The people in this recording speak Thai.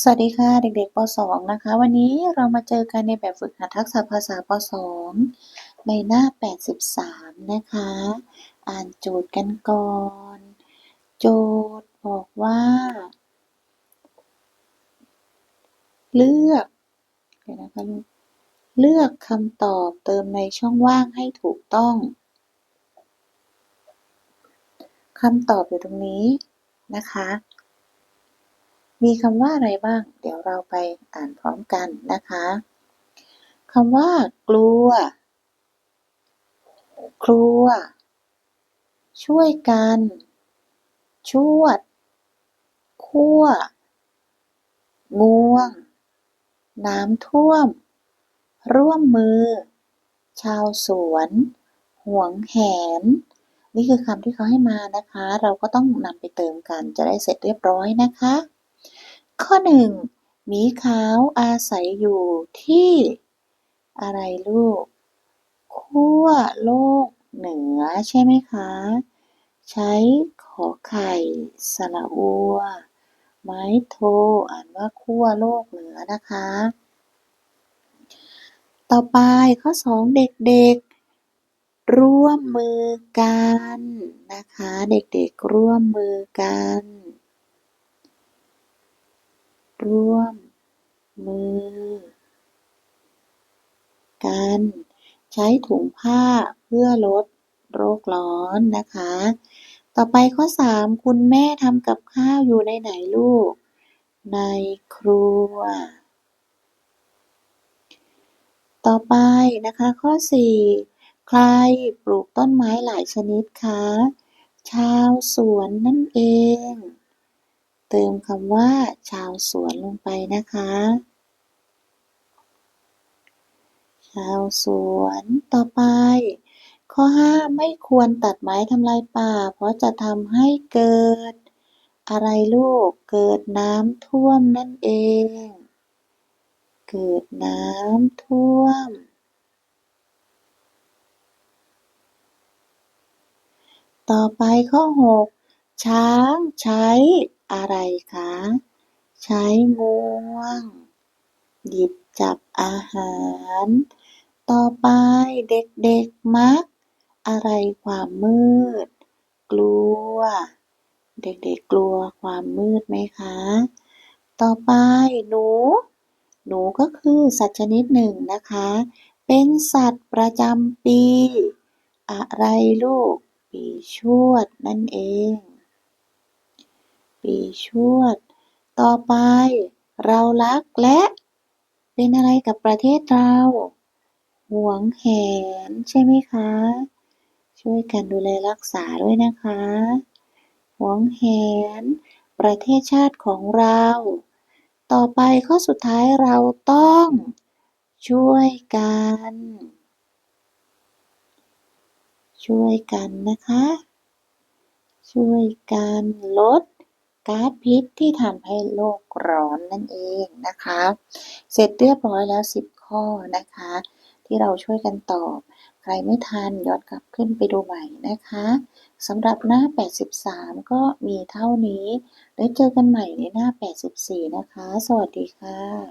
สวัสดีค่ะเด็กๆป .2 นะคะ วันนี้เรามาเจอกันในแบบฝึกหัดทักษะภาษาป .2 ในหน้า 83 นะคะ อ่านโจทย์กันก่อน โจทย์บอกว่า เลือกเดี๋ยวนะคะลูกเลือกคำตอบเติมในช่องว่างให้ถูกต้องคำตอบอยู่ตรงนี้นะคะ มีคำว่าอะไรบ้าง เดี๋ยวเราไปอ่านพร้อมกันนะคะคำว่า กลัว ครัว ช่วยกัน ชวด คั่ว ง่วง น้ำท่วม ร่วมมือ ชาวสวน ห่วงแหน นี่คือคำที่เขาให้มานะคะ เราก็ต้องนำไปเติมกันจะได้เสร็จเรียบร้อยนะคะ ข้อหนึ่งหมีขาวอาศัยอยู่ที่ อะไรลูก ขั้วโลกเหนือใช่ไหมคะ ใช้ขอไข่ สระอัว ไม้โท อ่านว่าขั้วโลกเหนือนะคะ ต่อไปข้อสองเด็กๆ ร่วมมือกันนะคะ เด็กๆร่วมมือกัน ร่วมมือกัน ใช้ถุงผ้าเพื่อลดโรคร้อนนะคะ ต่อไปข้อ 3 คุณแม่ทำกับข้าวอยู่ในไหนลูก ในครัว ต่อไปนะคะข้อ 4 ใครปลูกต้นไม้หลายชนิดคะ ชาวสวนนั่นเอง เติมคำว่า ชาวสวนลงไปนะคะ ชาวสวนต่อไป ข้อ 5 ไม่ควรตัดไม้ทำลายป่า เพราะจะทำให้เกิด อะไรลูก เกิดน้ำท่วมนั่นเอง เกิดน้ำท่วมต่อไปข้อ 6 ช้างใช้ อะไรคะ ใช้งวงหยิบจับอาหาร ต่อไปเด็ก ๆ มัก อะไรความมืด กลัว เด็ก ๆ กลัวความมืดไหมคะ ต่อไปหนู หนูก็คือสัตว์ชนิดหนึ่งนะคะ เป็นสัตว์ประจำปี อะไรลูก ปีชวดนั่นเอง ปีชวด ต่อไป เรารักและ เป็นอะไรกับประเทศเรา หวงแหนใช่ไหมคะ ช่วยกันดูแลรักษาด้วยนะคะ หวงแหน ประเทศชาติของเรา ต่อไปข้อสุดท้ายเราต้อง ช่วยกัน ช่วยกันนะคะ ช่วยกันลด ก๊าซพิษที่ทำให้โลกร้อนนั่นเองนะคะ เสร็จเรียบร้อยแล้ว 10 ข้อนะคะ ที่เราช่วยกันตอบ ใครไม่ทันย้อนกลับขึ้นไปดูใหม่นะคะสำหรับหน้า 83 ก็มีเท่านี้แล้วเจอกันใหม่ในหน้า 84 นะคะ สวัสดีค่ะ